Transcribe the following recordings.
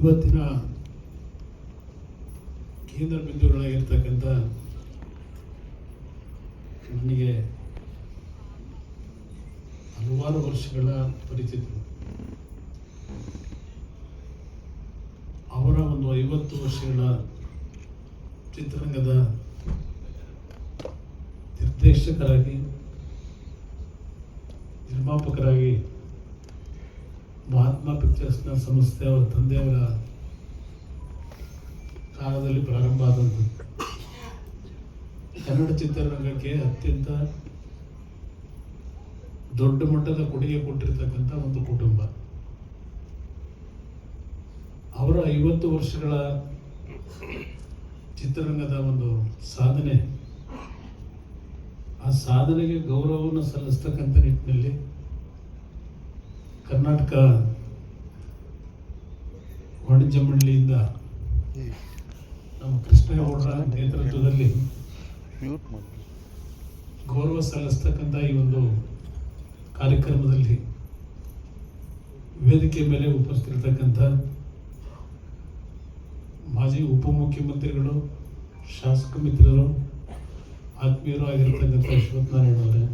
ಇವತ್ತಿನ ಕೇಂದ್ರ ಬಿಂದುಗಳಾಗಿರ್ತಕ್ಕಂಥ ನನಗೆ ಹಲವಾರು ವರ್ಷಗಳ ಪರಿಚಿತರು. ಅವರ ಒಂದು ಐವತ್ತು ವರ್ಷಗಳ ಚಿತ್ರರಂಗದ ನಿರ್ದೇಶಕರಾಗಿ ನಿರ್ಮಾಪಕರಾಗಿ ಮಹಾತ್ಮ ಪಿಕ್ಚರ್ಸ್ನ ಸಂಸ್ಥೆ ಅವರ ತಂದೆಯವರ ಕಾಲದಲ್ಲಿ ಪ್ರಾರಂಭ ಆದದ್ದು. ಕನ್ನಡ ಚಿತ್ರರಂಗಕ್ಕೆ ಅತ್ಯಂತ ದೊಡ್ಡ ಮಟ್ಟದ ಕೊಡುಗೆ ಕೊಟ್ಟಿರ್ತಕ್ಕಂಥ ಒಂದು ಕುಟುಂಬ. ಅವರ ಐವತ್ತು ವರ್ಷಗಳ ಚಿತ್ರರಂಗದ ಒಂದು ಸಾಧನೆ. ಆ ಸಾಧನೆಗೆ ಗೌರವವನ್ನು ಸಲ್ಲಿಸ್ತಕ್ಕಂಥ ನಿಟ್ಟಿನಲ್ಲಿ ಕರ್ನಾಟಕ ವಾಣಿಜ್ಯ ಮಂಡಳಿಯಿಂದ ನಮ್ಮ ಕೃಷ್ಣೇಗೌಡರ ನೇತೃತ್ವದಲ್ಲಿ ಗೌರವ ಸಲ್ಲಿಸ್ತಕ್ಕಂಥ ಈ ಒಂದು ಕಾರ್ಯಕ್ರಮದಲ್ಲಿ ವೇದಿಕೆ ಮೇಲೆ ಉಪಸ್ಥಿತಿರ್ತಕ್ಕಂಥ ಮಾಜಿ ಉಪಮುಖ್ಯಮಂತ್ರಿಗಳು ಶಾಸಕ ಮಿತ್ರರು ಆತ್ಮೀಯರು ಆಗಿರ್ತಕ್ಕಂಥ ಅಶ್ವತ್ಥನಾರಾಯಣ ಅವರೇ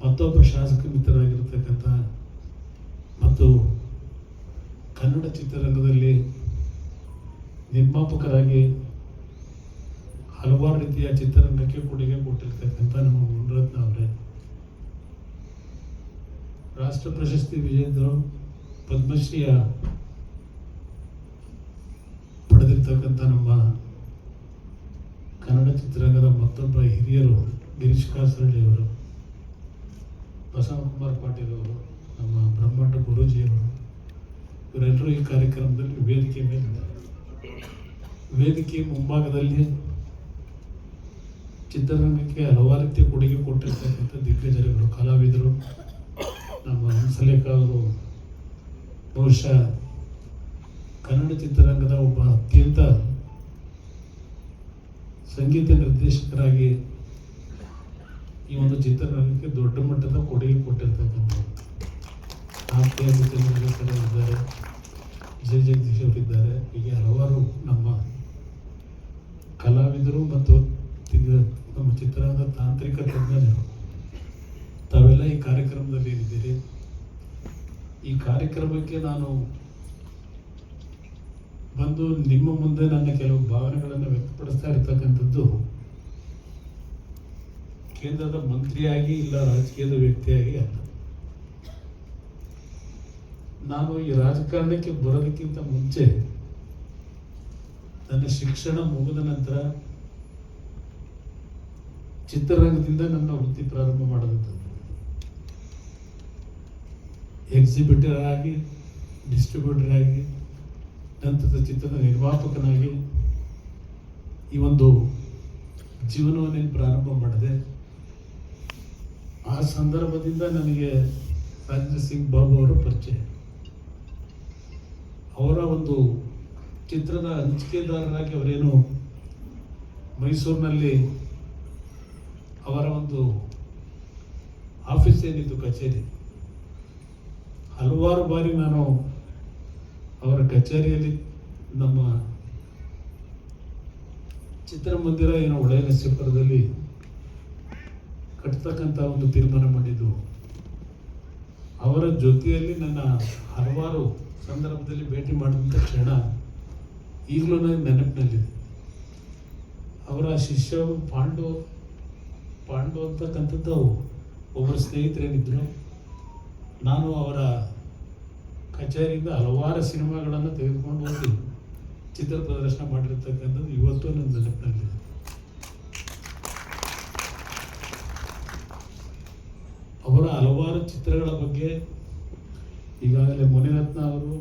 ಮತ್ತೊಬ್ಬ ಶಾಸಕ ಮಿತ್ರರಾಗಿರ್ತಕ್ಕಂಥ ಮತ್ತು ಕನ್ನಡ ಚಿತ್ರರಂಗದಲ್ಲಿ ನಿರ್ಮಾಪಕರಾಗಿ ಹಲವಾರು ರೀತಿಯ ಚಿತ್ರರಂಗಕ್ಕೆ ಕೊಡುಗೆ ಕೊಟ್ಟಿರ್ತಕ್ಕಂಥ ನಮ್ಮ ಮುನರತ್ನ ಅವರೇ. ರಾಷ್ಟ್ರ ಪ್ರಶಸ್ತಿ ವಿಜೇತರು ಪದ್ಮಶ್ರೀಯ ಪಡೆದಿರ್ತಕ್ಕಂಥ ನಮ್ಮ ಕನ್ನಡ ಚಿತ್ರರಂಗದ ಮತ್ತೊಬ್ಬ ಹಿರಿಯರು ಗಿರೀಶ್ ಕಾಸರಳ್ಳಿ ಅವರು, ಬಸವಕುಮಾರ್ ಪಾಟೀಲ್ ಅವರು. ನಮ್ಮ ಬ್ರಹ್ಮಾಂಡ ಗುರೂಜಿಯವರು ಇವರೆಲ್ಲರೂ ಈ ಕಾರ್ಯಕ್ರಮದಲ್ಲಿ ವೇದಿಕೆ ಮೇಲೆ ವೇದಿಕೆ ಮುಂಭಾಗದಲ್ಲಿ ಚಿತ್ರರಂಗಕ್ಕೆ ಹಲವಾರು ರೀತಿಯ ಕೊಡುಗೆ ಕೊಟ್ಟಿರ್ತಕ್ಕಂಥ ದಿಗ್ಗಜರುಗಳು, ಕಲಾವಿದರು, ನಮ್ಮ ಹಂಸಲೇಖ ಅವರು, ಬಹುಶಃ ಕನ್ನಡ ಚಿತ್ರರಂಗದ ಒಬ್ಬ ಅತ್ಯಂತ ಸಂಗೀತ ನಿರ್ದೇಶಕರಾಗಿ ಈ ಒಂದು ಚಿತ್ರರಂಗಕ್ಕೆ ದೊಡ್ಡ ಮಟ್ಟದ ಕೊಡುಗೆ ಕೊಟ್ಟಿರ್ತಕ್ಕಂಥವ್ರು. ನಿರ್ದೇಶಕರು ಇದ್ದಾರೆ ವಿಜಯ ಜಗದೀಶ್ ಅವರಿದ್ದಾರೆ, ಹೀಗೆ ಹಲವಾರು ನಮ್ಮ ಕಲಾವಿದರು ಮತ್ತು ನಮ್ಮ ಚಿತ್ರರಂಗದ ತಾಂತ್ರಿಕ ತಜ್ಞರು. ತಾವೆಲ್ಲ ಈ ಕಾರ್ಯಕ್ರಮದಲ್ಲಿ ಇದ್ದೀರಿ ಈ ಕಾರ್ಯಕ್ರಮಕ್ಕೆ ನಾನು ಬಂದು ನಿಮ್ಮ ಮುಂದೆ ನನ್ನ ಕೆಲವು ಭಾವನೆಗಳನ್ನು ವ್ಯಕ್ತಪಡಿಸ್ತಾ ಇರ್ತಕ್ಕಂಥದ್ದು, ಕೇಂದ್ರದ ಮಂತ್ರಿಯಾಗಿ ಇಲ್ಲ ರಾಜಕೀಯದ ವ್ಯಕ್ತಿಯಾಗಿ ಅಲ್ಲ. ನಾನು ಈ ರಾಜಕಾರಣಕ್ಕೆ ಬರೋದಕ್ಕಿಂತ ಮುಂಚೆ ನನ್ನ ಶಿಕ್ಷಣ ಮುಗಿದ ನಂತರ ಚಿತ್ರರಂಗದಿಂದ ನನ್ನ ವೃತ್ತಿ ಪ್ರಾರಂಭ ಮಾಡಿದಂಥದ್ದು. ಎಕ್ಸಿಬಿಟರ್ ಆಗಿ ಡಿಸ್ಟ್ರಿಬ್ಯೂಟರ್ ಆಗಿ, ನಂತರದ ಚಿತ್ರದ ನಿರ್ಮಾಪಕನಾಗಿ ಈ ಒಂದು ಜೀವನವನ್ನೇ ಪ್ರಾರಂಭ ಮಾಡಿದೆ. ಆ ಸಂದರ್ಭದಿಂದ ನನಗೆ ರಾಜೇಂದ್ರ ಸಿಂಗ್ ಬಾಬು ಅವರ ಪರಿಚಯ. ಅವರ ಒಂದು ಚಿತ್ರದ ಹಂಚಿಕೆದಾರರಾಗಿ ಅವರೇನು ಮೈಸೂರಿನಲ್ಲಿ ಅವರ ಒಂದು ಆಫೀಸ್ ಏನಿತ್ತು, ಕಚೇರಿ. ಹಲವಾರು ಬಾರಿ ನಾನು ಅವರ ಕಚೇರಿಯಲ್ಲಿ ನಮ್ಮ ಚಿತ್ರಮಂದಿರ ಏನೋ ಒಳ್ಳೆಯ ನಸೀಪುರದಲ್ಲಿ ಕಟ್ತಕ್ಕಂಥ ಒಂದು ತೀರ್ಮಾನ ಮಾಡಿದ್ದು. ಅವರ ಜೊತೆಯಲ್ಲಿ ನನ್ನ ಹಲವಾರು ಸಂದರ್ಭದಲ್ಲಿ ಭೇಟಿ ಮಾಡಿದಂಥ ಕ್ಷಣ ಈಗಲೂ ನನಗೆ ನೆನಪಿನಲ್ಲಿದೆ ಅವರ ಶಿಷ್ಯ ಪಾಂಡು ಪಾಂಡು ಅಂತಕ್ಕಂಥದ್ದು ಒಬ್ಬರು ಸ್ನೇಹಿತರೇನಿದ್ದರು ನಾನು ಅವರ ಕಚೇರಿಯಿಂದ ಹಲವಾರು ಸಿನಿಮಾಗಳನ್ನು ತೆಗೆದುಕೊಂಡು ಹೋಗಿ ಚಿತ್ರ ಪ್ರದರ್ಶನ ಮಾಡಿರ್ತಕ್ಕಂಥದ್ದು ಇವತ್ತು ನನ್ನ ನೆನಪಿನಲ್ಲಿದೆ ಅವರ ಹಲವಾರು ಚಿತ್ರಗಳ ಬಗ್ಗೆ ಈಗಾಗಲೇ ಮುನಿರತ್ನ ಅವರು,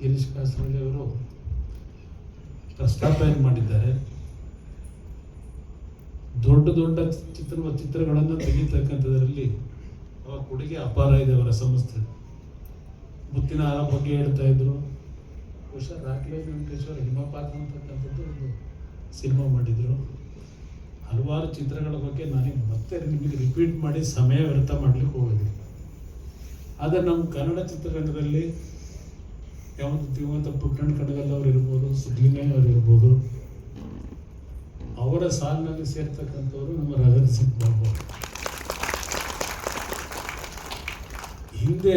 ಗಿರೀಶ್ ಕಾಸರಳ್ಳಿ ಅವರು ಪ್ರಸ್ತಾಪನೆ ಮಾಡಿದ್ದಾರೆ? ದೊಡ್ಡ ದೊಡ್ಡ ಚಿತ್ರ ಚಿತ್ರಗಳನ್ನು ತೆಗಿತಕ್ಕಂಥದ್ರಲ್ಲಿ ಅವರ ಕೊಡುಗೆ ಅಪಾರ ಇದೆ ಅವರ ಸಂಸ್ಥೆ. ಮುತ್ತಿನ ಆರ ಬಗ್ಗೆ ಹೇಳ್ತಾ ಇದ್ರು. ಬಹುಶಃ ರಾಕೇಶ್ ವೆಂಕಟೇಶ್ವರ ಹಿಮಪಾತ ಅಂತಕ್ಕಂಥದ್ದು ಒಂದು ಸಿನಿಮಾ ಮಾಡಿದ್ರು. ಹಲವಾರು ಚಿತ್ರಗಳ ಬಗ್ಗೆ ನನಗೆ ಮತ್ತೆ ನಿಮಗೆ ರಿಪೀಟ್ ಮಾಡಿ ಸಮಯ ವ್ಯರ್ಥ ಮಾಡ್ಲಿಕ್ಕೆ ಹೋಗೋದಿಲ್ಲ ಆದರೆ ನಮ್ಮ ಕನ್ನಡ ಚಿತ್ರರಂಗದಲ್ಲಿ ಯಾವುದು ದಿವಂತ ಪುಟ್ಟಣ್ಣ ಕಣಗಲ್ ಅವ್ರು ಇರ್ಬೋದು ಸುಬ್ಲಿಂಗಯ್ಯ ಅವ್ರು ಇರ್ಬೋದು, ಅವರ ಸಾಲಿನಲ್ಲಿ ಸೇರ್ತಕ್ಕಂಥವ್ರು ನಮ್ಮ ರಜನ್ ಸಿಂಗ್ ಬಾಬು ಹಿಂದೆ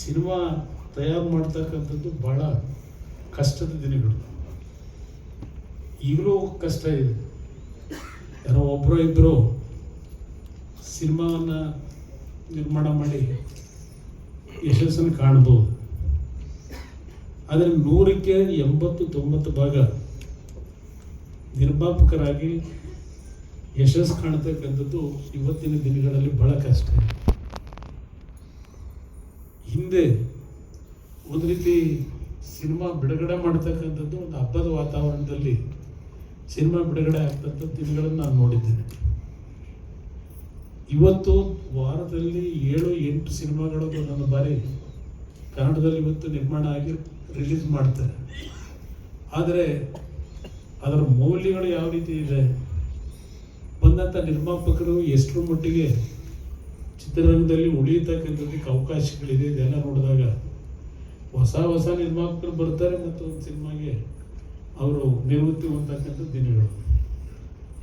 ಸಿನಿಮಾ ತಯಾರು ಮಾಡ್ತಕ್ಕಂಥದ್ದು ಬಹಳ ಕಷ್ಟದ ದಿನಗಳು. ಈಗಲೂ ಕಷ್ಟ ಇದೆ. ಯಾರೋ ಒಬ್ಬರು ಇಬ್ಬರು ಸಿನಿಮಾವನ್ನು ನಿರ್ಮಾಣ ಮಾಡಿ ಯಶಸ್ಸನ್ನು ಕಾಣ್ಬೋದು ಆದರೆ ನೂರಕ್ಕೆ ಎಂಬತ್ತು, ತೊಂಬತ್ತು ಭಾಗ ನಿರ್ಮಾಪಕರಾಗಿ ಯಶಸ್ಸು ಕಾಣ್ತಕ್ಕಂಥದ್ದು ಇವತ್ತಿನ ದಿನಗಳಲ್ಲಿ ಬಹಳ ಕಷ್ಟ. ಹಿಂದೆ ಒಂದು ರೀತಿ ಸಿನಿಮಾ ಬಿಡುಗಡೆ ಮಾಡ್ತಕ್ಕಂಥದ್ದು ಒಂದು ಹಬ್ಬದ ವಾತಾವರಣದಲ್ಲಿ ಸಿನಿಮಾ ಬಿಡುಗಡೆ ಆಗ್ತಕ್ಕಂಥ ದಿನಗಳನ್ನು ನಾನು ನೋಡಿದ್ದೇನೆ. ಇವತ್ತು ವಾರದಲ್ಲಿ ಏಳು, ಎಂಟು ಸಿನಿಮಾಗಳು ನನ್ನ ಬಾರಿ ಕನ್ನಡದಲ್ಲಿ ಇವತ್ತು ನಿರ್ಮಾಣ ಆಗಿ ರಿಲೀಸ್ ಮಾಡ್ತಾರೆ ಆದರೆ ಅದರ ಮೌಲ್ಯಗಳು ಯಾವ ರೀತಿ ಇದೆ? ಬಂದಂಥ ನಿರ್ಮಾಪಕರು ಎಷ್ಟರ ಮಟ್ಟಿಗೆ ಚಿತ್ರರಂಗದಲ್ಲಿ ಉಳಿಯತಕ್ಕಂಥದ್ದಕ್ಕೆ ಅವಕಾಶಗಳಿದೆ ಇದೆಲ್ಲ ನೋಡಿದಾಗ ಹೊಸ ಹೊಸ ನಿರ್ಮಾಪಕರು ಬರ್ತಾರೆ ಮತ್ತು ಒಂದು ಸಿನಿಮಾಗೆ ಅವರು ನಿವೃತ್ತಿ ಹೊಂದತಕ್ಕಂಥ ದಿನಗಳು.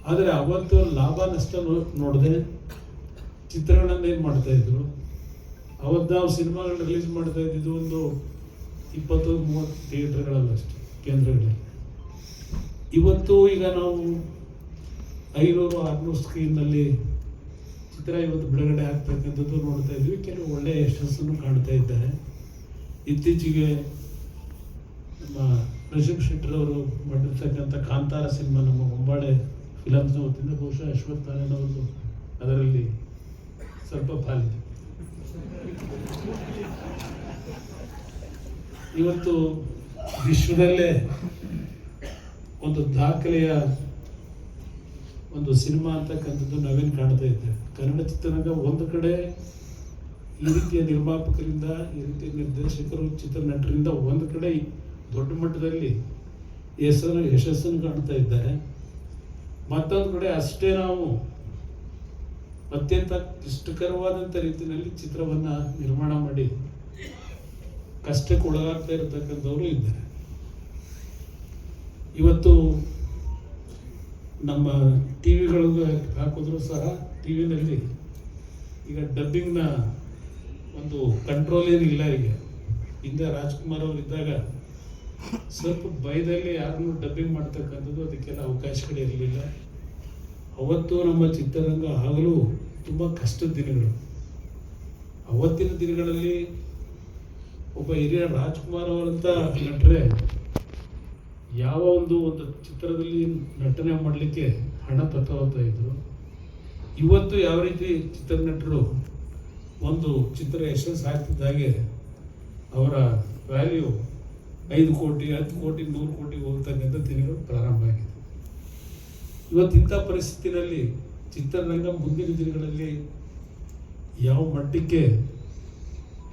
ಆದರೆ ಅವತ್ತು ಲಾಭ, ನಷ್ಟ ನೋಡದೆ ಚಿತ್ರಗಳನ್ನ ಏನು ಮಾಡ್ತಾ ಇದ್ರು. ಅವತ್ತು ನಾವು ಸಿನಿಮಾಗಳನ್ನ ರಿಲೀಸ್ ಮಾಡ್ತಾ ಇದ್ದಿದ್ದು ಒಂದು ಇಪ್ಪತ್ತು, ಮೂವತ್ತು ಥಿಯೇಟರ್ಗಳಲ್ಲಷ್ಟೇ ಕೇಂದ್ರಗಳಲ್ಲಿ. ಇವತ್ತು ಈಗ ನಾವು ಐನೂರು, ಆರುನೂರು ಸ್ಕ್ರೀನ್ನಲ್ಲಿ ಚಿತ್ರ ಇವತ್ತು ಬಿಡುಗಡೆ ಆಗ್ತಕ್ಕಂಥದ್ದು ನೋಡ್ತಾ ಇದ್ವಿ. ಕೆಲವು ಒಳ್ಳೆಯ ಯಶಸ್ಸನ್ನು ಕಾಣ್ತಾ ಇದ್ದಾರೆ. ಇತ್ತೀಚೆಗೆ ನಮ್ಮ ರಿಷಬ್ ಶೆಟ್ಟರ್ ಅವರು ಮಾಡಿರ್ತಕ್ಕಂಥ ಕಾಂತಾರ ಸಿನಿಮಾ, ನಮ್ಮ ಹೊಂಬಾಳೆ ಫಿಲಮ್ಸ್ನ ವತಿಯಿಂದ ಬಹುಶಃ ಅಶ್ವತ್ಥ ನಾರಾಯಣ ಅವರು ಅದರಲ್ಲಿ ಸ್ವಲ್ಪ ಪಾಲಿದೆ ಇವತ್ತು ವಿಶ್ವದಲ್ಲೇ ಒಂದು ದಾಖಲೆಯ ಒಂದು ಸಿನಿಮಾ ಅಂತಕ್ಕಂಥದ್ದು ನಾವೇನು ಕಾಣ್ತಾ ಇದ್ದೇವೆ ಕನ್ನಡ ಚಿತ್ರರಂಗ ಒಂದು ಕಡೆ ಈ ರೀತಿಯ ನಿರ್ಮಾಪಕರಿಂದ, ಈ ರೀತಿಯ ನಿರ್ದೇಶಕರು ಚಿತ್ರನಟರಿಂದ ಒಂದು ಕಡೆ ದೊಡ್ಡ ಮಟ್ಟದಲ್ಲಿ ಹೆಸರು, ಯಶಸ್ಸನ್ನು ಕಾಣ್ತಾ ಇದ್ದಾರೆ. ಮತ್ತೊಂದು ಕಡೆ ಅಷ್ಟೇ ನಾವು ಅತ್ಯಂತ ಕ್ಲಿಷ್ಟಕರವಾದಂಥ ರೀತಿಯಲ್ಲಿ ಚಿತ್ರವನ್ನು ನಿರ್ಮಾಣ ಮಾಡಿ ಕಷ್ಟಕ್ಕೆ ಒಳಗಾಗ್ತಾ ಇರತಕ್ಕಂಥವರು ಇದ್ದಾರೆ. ಇವತ್ತು ನಮ್ಮ ಟಿ ವಿಗಳಿಗೆ ಹಾಕಿದ್ರು ಸಹ ಟಿ ವಿನಲ್ಲಿ ಈಗ ಡಬ್ಬಿಂಗ್ನ ಒಂದು ಕಂಟ್ರೋಲ್ ಏನಿಲ್ಲ ಈಗ. ಹಿಂದೆ ರಾಜ್ಕುಮಾರ್ ಅವರು ಇದ್ದಾಗ ಸ್ವಲ್ಪ ಭಯದಲ್ಲಿ ಯಾರನ್ನು ಡಬ್ಬಿಂಗ್ ಮಾಡ್ತಕ್ಕಂಥದ್ದು ಅದಕ್ಕೆಲ್ಲ ಅವಕಾಶಗಳಿರಲಿಲ್ಲ ಅವತ್ತು ನಮ್ಮ ಚಿತ್ರರಂಗ ಆಗಲೂ ತುಂಬ ಕಷ್ಟದ ದಿನಗಳು. ಅವತ್ತಿನ ದಿನಗಳಲ್ಲಿ ಒಬ್ಬ ಹಿರಿಯ ರಾಜ್ಕುಮಾರ್ ಅವರಂತ ನಟರೆ, ಯಾವ ಒಂದು ಒಂದು ಚಿತ್ರದಲ್ಲಿ ನಟನೆ ಮಾಡಲಿಕ್ಕೆ ಹಣ ತಗೋತಾ ಇದ್ರು. ಇವತ್ತು ಯಾವ ರೀತಿ ಚಿತ್ರ ನಟರು ಒಂದು ಚಿತ್ರ ಯಶಸ್ಸು ಆಗ್ತಿದ್ದಾಗೆ ಅವರ ವ್ಯಾಲ್ಯೂ ಐದು ಕೋಟಿ, ಹತ್ತು ಕೋಟಿ, ನೂರು ಕೋಟಿ ಹೋಗ್ತಕ್ಕಂಥ ದಿನಗಳು ಪ್ರಾರಂಭ ಆಗಿದೆ ಇವತ್ತಿಂಥ ಪರಿಸ್ಥಿತಿನಲ್ಲಿ ಚಿತ್ರರಂಗ ಮುಂದಿನ ದಿನಗಳಲ್ಲಿ ಯಾವ ಮಟ್ಟಕ್ಕೆ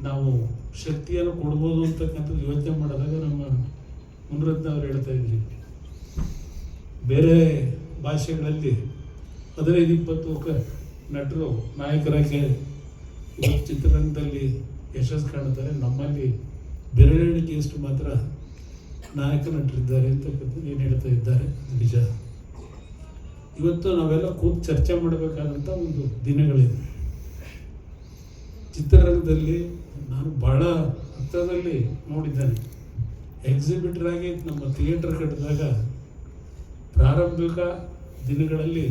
ನಾವು ಶಕ್ತಿಯನ್ನು ಕೊಡ್ಬೋದು ಅಂತಕ್ಕಂಥದ್ದು ಯೋಚನೆ ಮಾಡಿದಾಗ ನಮ್ಮ ಮುನರತ್ನ ಅವರು ಹೇಳ್ತಾ ಇದ್ರಿ. ಬೇರೆ ಭಾಷೆಗಳಲ್ಲಿ ಹದಿನೈದು, ಇಪ್ಪತ್ತು ನಟರು, ನಾಯಕರಾಗಿ ಇವತ್ತು ಚಿತ್ರರಂಗದಲ್ಲಿ ಯಶಸ್ಸು ಕಾಣುತ್ತಾರೆ ನಮ್ಮಲ್ಲಿ ಬೆರಳೆಣಿಕೆಯಷ್ಟು ಮಾತ್ರ ನಾಯಕ ನಟರಿದ್ದಾರೆ ಅಂತಕ್ಕಂಥದ್ದು ಏನು ಹೇಳ್ತಾ ಇದ್ದಾರೆ ನಿಜ. ಇವತ್ತು ನಾವೆಲ್ಲ ಕೂತು ಚರ್ಚೆ ಮಾಡಬೇಕಾದಂಥ ಒಂದು ದಿನಗಳಿದೆ ಚಿತ್ರರಂಗದಲ್ಲಿ ನಾನು ಬಹಳ ಹತ್ತಿರದಲ್ಲಿ ನೋಡಿದ್ದೇನೆ. ಎಕ್ಸಿಬಿಟರ್ ಆಗಿ ನಮ್ಮ ಥಿಯೇಟರ್ ಕಟ್ಟಿದಾಗ ಪ್ರಾರಂಭಿಕ ದಿನಗಳಲ್ಲಿ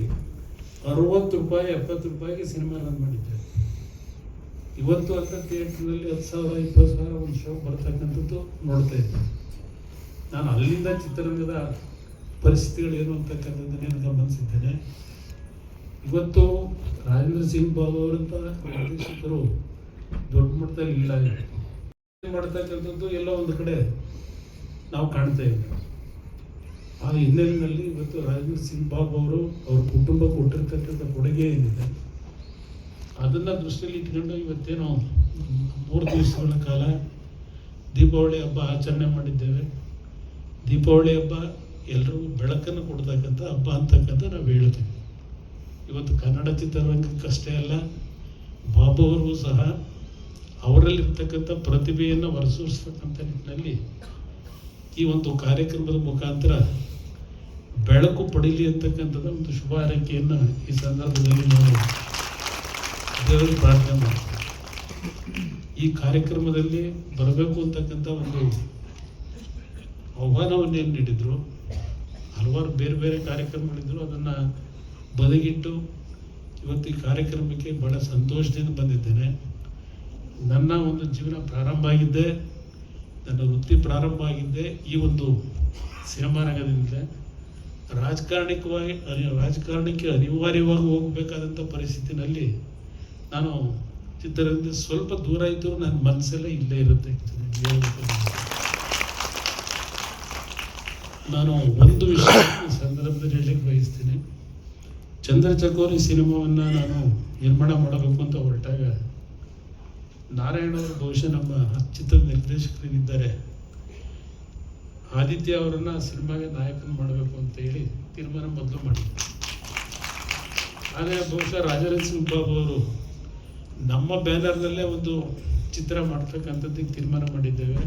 ಅರವತ್ತು ರೂಪಾಯಿ, ಎಪ್ಪತ್ತು ರೂಪಾಯಿಗೆ ಸಿನಿಮಾ ರನ್ ಮಾಡಿದ್ದೆ. ಇವತ್ತು ಅಂತ ಥಿಯೇಟ್ರ್ನಲ್ಲಿ ಹತ್ತು ಸಾವಿರ, ಇಪ್ಪತ್ತು ಸಾವಿರ ಒಂದು ಶೋ ಬರ್ತಕ್ಕಂಥದ್ದು ನೋಡ್ತಾ ಇದ್ದೆ ನಾನು ಅಲ್ಲಿಂದ ಚಿತ್ರರಂಗದ ಪರಿಸ್ಥಿತಿಗಳೇನು ಅಂತಕ್ಕಂಥದ್ದನ್ನೇ ಗಮನಿಸಿದ್ದೇನೆ. ಇವತ್ತು ರಾಜೇಂದ್ರ ಸಿಂಗ್ ಬಾಬು ಅವರಂತ ನಿರ್ದೇಶಕರು ದೊಡ್ಡ ಮಟ್ಟದಲ್ಲಿ ಇಲ್ಲ ಮಾಡ್ತಕ್ಕಂಥದ್ದು? ಎಲ್ಲ ಒಂದು ಕಡೆ ನಾವು ಕಾಣ್ತಾ ಇದ್ದೇವೆ. ಆ ಹಿನ್ನೆಲೆಯಲ್ಲಿ ಇವತ್ತು ರಾಜೇಂದ್ರ ಸಿಂಗ್ ಬಾಬು ಅವರು ಅವ್ರ ಕುಟುಂಬ ಕೊಟ್ಟಿರ್ತಕ್ಕಂಥ ಕೊಡುಗೆ ಏನಿದೆ, ಅದನ್ನ ದೃಷ್ಟಿಯಲ್ಲಿ ಇಟ್ಕೊಂಡು ಇವತ್ತೇನು ಮೂರು ದಿವಸಗಳ ಕಾಲ ದೀಪಾವಳಿ ಹಬ್ಬ ಆಚರಣೆ ಮಾಡಿದ್ದೇವೆ. ದೀಪಾವಳಿ ಹಬ್ಬ ಎಲ್ರಿಗೂ ಬೆಳಕನ್ನು ಕೊಡ್ತಕ್ಕಂಥ ಹಬ್ಬ ಅಂತಕ್ಕಂಥ ನಾವು ಹೇಳ್ತೀವಿ ಇವತ್ತು ಕನ್ನಡ ಚಿತ್ರರಂಗಕ್ಕಷ್ಟೇ ಅಲ್ಲ ಬಾಬು ಅವ್ರಿಗೂ ಸಹ ಅವರಲ್ಲಿರ್ತಕ್ಕಂಥ ಪ್ರತಿಭೆಯನ್ನು ಹೊರಸೂರಿಸ್ತಕ್ಕಂಥ ನಿಟ್ಟಿನಲ್ಲಿ ಈ ಒಂದು ಕಾರ್ಯಕ್ರಮದ ಮುಖಾಂತರ ಬೆಳಕು ಪಡೀಲಿ ಅಂತಕ್ಕಂಥದ್ದು ಒಂದು ಶುಭ ಹಾರೈಕೆಯನ್ನು ಈ ಸಂದರ್ಭದಲ್ಲಿ ನಾವು ದೇವರಿಗೆ ಪ್ರಾರ್ಥನೆ ಮಾಡ್ತೀವಿ. ಈ ಕಾರ್ಯಕ್ರಮದಲ್ಲಿ ಬರಬೇಕು ಅಂತಕ್ಕಂಥ ಒಂದು ಆಹ್ವಾನವನ್ನು ಏನು ನೀಡಿದ್ರು? ಹಲವಾರು ಬೇರೆ ಬೇರೆ ಕಾರ್ಯಕ್ರಮಗಳಿದ್ರು ಅದನ್ನು ಬದಿಗಿಟ್ಟು ಇವತ್ತು ಈ ಕಾರ್ಯಕ್ರಮಕ್ಕೆ ಬಹಳ ಸಂತೋಷದಿಂದ ಬಂದಿದ್ದೇನೆ. ನನ್ನ ಒಂದು ಜೀವನ ಪ್ರಾರಂಭ ಆಗಿದ್ದೆ ನನ್ನ ವೃತ್ತಿ ಪ್ರಾರಂಭ ಆಗಿದ್ದೆ ಈ ಒಂದು ಸಿನಿಮಾ ರಂಗದಿಂದ ರಾಜಕಾರಣಿಕವಾಗಿ ಅನಿ- ರಾಜಕಾರಣಕ್ಕೆ ಅನಿವಾರ್ಯವಾಗಿ ಹೋಗಬೇಕಾದಂಥ ಪರಿಸ್ಥಿತಿನಲ್ಲಿ ನಾನು ಚಿತ್ರರಂಗದಿಂದ ಸ್ವಲ್ಪ ದೂರ ಇದ್ದರೂ ನನ್ನ ಮನಸ್ಸೆಲ್ಲ ಇಲ್ಲೇ ಇರುತ್ತೆ. ನಾನು ಒಂದು ವಿಷಯ ಸಂದರ್ಭದಲ್ಲಿ ಹೇಳಲಿಕ್ಕೆ ಬಯಸ್ತೀನಿ. ಚಂದ್ರ ಚಕೋರಿ ಸಿನಿಮಾವನ್ನು ನಾನು ನಿರ್ಮಾಣ ಮಾಡಬೇಕು ಅಂತ ಹೊರಟಾಗ ನಾರಾಯಣ ಅವರು ಬಹುಶಃ ನಮ್ಮ ಚಿತ್ರ ನಿರ್ದೇಶಕರಿದ್ದಾರೆ. ಆದಿತ್ಯ ಅವರನ್ನ ಸಿನಿಮಾಗೆ ನಾಯಕನ ಮಾಡಬೇಕು ಅಂತ ಹೇಳಿ ತೀರ್ಮಾನ ಮೊದಲು ಮಾಡಿದ್ದೆ ಆದರೆ ಬಹುಶಃ ರಾಜರಾಜ್ ಸಿಂಗ್ ಬಾಬು ಅವರು ನಮ್ಮ ಬ್ಯಾನರ್ನಲ್ಲೇ ಒಂದು ಚಿತ್ರ ಮಾಡ್ತಕ್ಕಂಥದ್ದಕ್ಕೆ ತೀರ್ಮಾನ ಮಾಡಿದ್ದೇವೆ.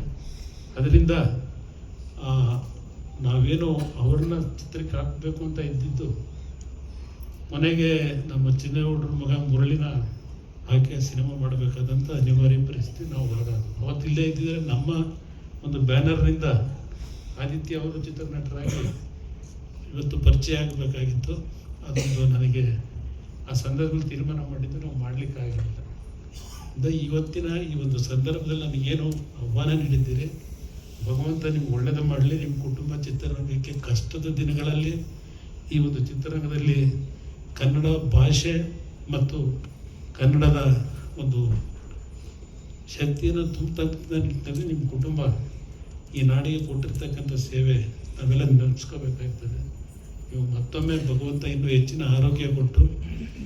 ಅದರಿಂದ ನಾವೇನು ಅವ್ರನ್ನ ಚಿತ್ರಕ್ಕೆ ಹಾಕಬೇಕು ಅಂತ ಇದ್ದಿದ್ದು, ಮನೆಗೆ ನಮ್ಮ ಚಿನ್ನೇಗೌಡರ ಮಗ ಮುರಳಿನ ಆಕೆ ಸಿನಿಮಾ ಮಾಡಬೇಕಾದಂಥ ಅನಿವಾರ್ಯ ಪರಿಸ್ಥಿತಿ ನಾವು ಒಳಗಾದ ಅವತ್ತು ಇಲ್ಲೇ ಇದ್ದಿದ್ರೆ ನಮ್ಮ ಒಂದು ಬ್ಯಾನರ್ನಿಂದ ಆದಿತ್ಯ ಅವರು ಚಿತ್ರನಟರಾಗಿ ಇವತ್ತು ಪರಿಚಯ ಆಗಬೇಕಾಗಿತ್ತು. ಅದೊಂದು ನನಗೆ ಆ ಸಂದರ್ಭದಲ್ಲಿ ತೀರ್ಮಾನ ಮಾಡಿದ್ದು ನಾವು ಮಾಡಲಿಕ್ಕಾಗಲಿಲ್ಲ ಇವತ್ತಿನ ಈ ಒಂದು ಸಂದರ್ಭದಲ್ಲಿ ನನಗೇನು ಆಹ್ವಾನ ನೀಡಿದ್ದೀರಿ? ಭಗವಂತ ನಿಮ್ಗೆ ಒಳ್ಳೇದು ಮಾಡಲಿ, ನಿಮ್ಮ ಕುಟುಂಬ ಚಿತ್ರರಂಗಕ್ಕೆ ಕಷ್ಟದ ದಿನಗಳಲ್ಲಿ ಈ ಒಂದು ಚಿತ್ರರಂಗದಲ್ಲಿ ಕನ್ನಡ ಭಾಷೆ ಮತ್ತು ಕನ್ನಡದ ಒಂದು ಶಕ್ತಿಯನ್ನು ನಿಟ್ಟಿನಲ್ಲಿ ನಿಮ್ಮ ಕುಟುಂಬ ಈ ನಾಡಿಗೆ ಕೊಟ್ಟಿರ್ತಕ್ಕಂಥ ಸೇವೆ ನಾವೆಲ್ಲ ನೆನಪಿಸ್ಕೋಬೇಕಾಗ್ತದೆ ನೀವು ಮತ್ತೊಮ್ಮೆ ಭಗವಂತ ಇನ್ನೂ ಹೆಚ್ಚಿನ ಆರೋಗ್ಯ ಕೊಟ್ಟು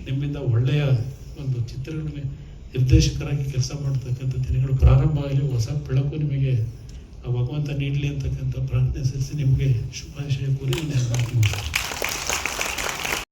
ನಿಮ್ಮಿಂದ ಒಳ್ಳೆಯ ಒಂದು ಚಿತ್ರಗಳ ನಿರ್ದೇಶಕರಾಗಿ ಕೆಲಸ ಮಾಡ್ತಕ್ಕಂಥ ದಿನಗಳು ಪ್ರಾರಂಭ ಆಗಲಿ, ಹೊಸ ಬೆಳಕು ನಿಮಗೆ ಭಗವಂತ ನೀಡಲಿ ಅಂತಕ್ಕಂಥ ಪ್ರಾರ್ಥನೆ ಸಲ್ಲಿಸಿ ನಿಮಗೆ ಶುಭಾಶಯ ಕೋರಿ ನಾನು.